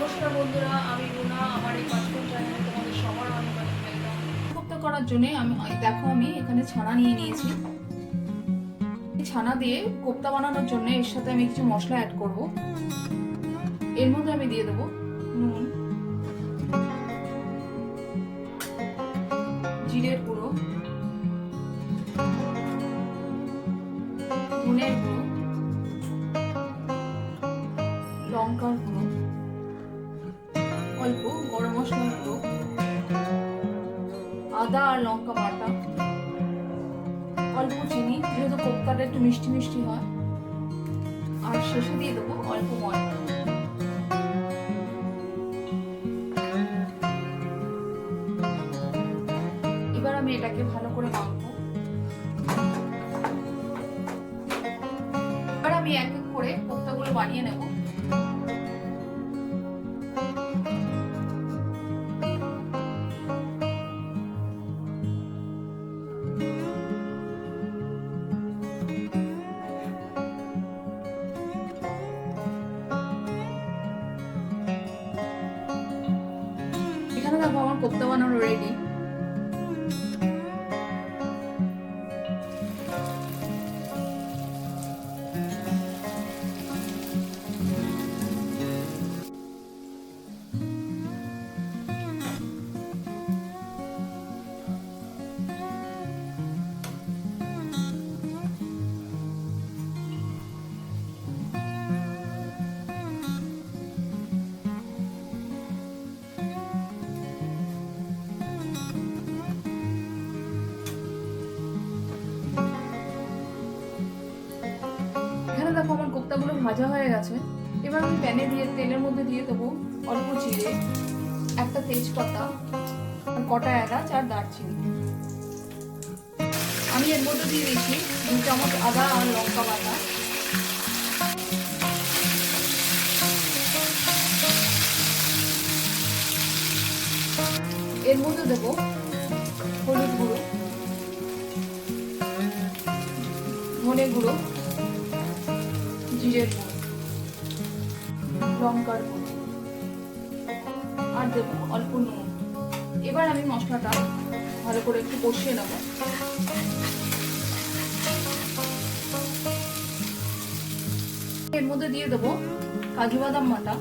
বন্ধুরা, আমি রুনা, আমার এই পাঁচফোড়ন চ্যানেলে তোমাদের সবার অনেক অনেক ওয়েলকাম করার জন্য আমি দেখো আমি এখানে ছানা নিয়ে নিয়েছি। ছানা দিয়ে কোপ্তা বানানোর জন্য এর সাথে আমি কিছু মশলা অ্যাড করব। এর মধ্যে আমি দিয়ে দেবো নুন, জিরের গুঁড়ো, ধনের গুঁড়ো, লঙ্কার গুঁড়ো। গুঁড়ো আদা আর লঙ্কা বাটা, অল্প চিনি, যেহেতু কোপ্তাটা একটু মিষ্টি মিষ্টি হয়, আর শেষে দিয়ে দেবো অল্প ময়দা। এবার আমি এটাকে ভালো করে মাখবো। এবার আমি এক এক করে কোপ্তাগুলো বানিয়ে নেব। আমার কোপ্তা বানানো রেডি কোপ্তাগুলো ভাজা হয়ে গেছে, এবার আমি প্যানে দিয়ে, তেলের মধ্যে দিয়ে দেবো অল্প জিরে একটা তেজপাতা, কটা এলাচ আর দারচিনি। আমি এর মধ্যে দিয়ে দিচ্ছি দু চামচ আদা আর লঙ্কা বাটা। এর মধ্যে দেবো হলুদ গুঁড়ো, ধনে গুঁড়ো জিরের লঙ্কার আর দেবো অল্প নুন। এবার আমি মশলাটা ভালো করে একটু কষিয়ে নেব। এর মধ্যে দিয়ে দেবো কাজু বাদাম বাটা।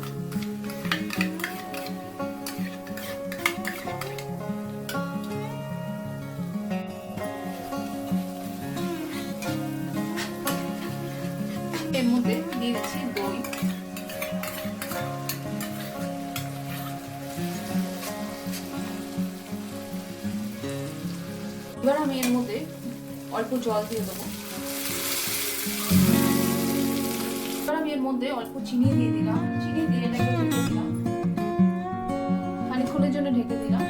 এর মধ্যে দিচ্ছি দই। এবার আমি এর মধ্যে অল্প জল দিয়ে দেবো। এবার আমি এর মধ্যে অল্প চিনি দিয়ে দিলাম। চিনি দিয়ে এটাকে ঢেকে দিলাম। খানিক্ষণের জন্য ঢেকে দিলাম।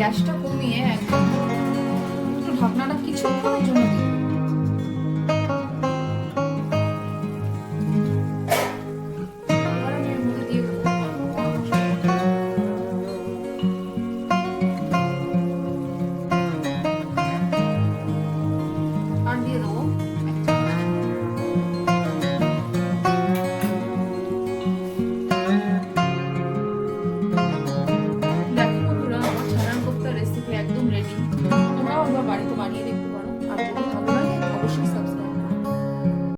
গ্যাসটা কমিয়ে একটু ঢাকনাটা কিছুক্ষণের জন্য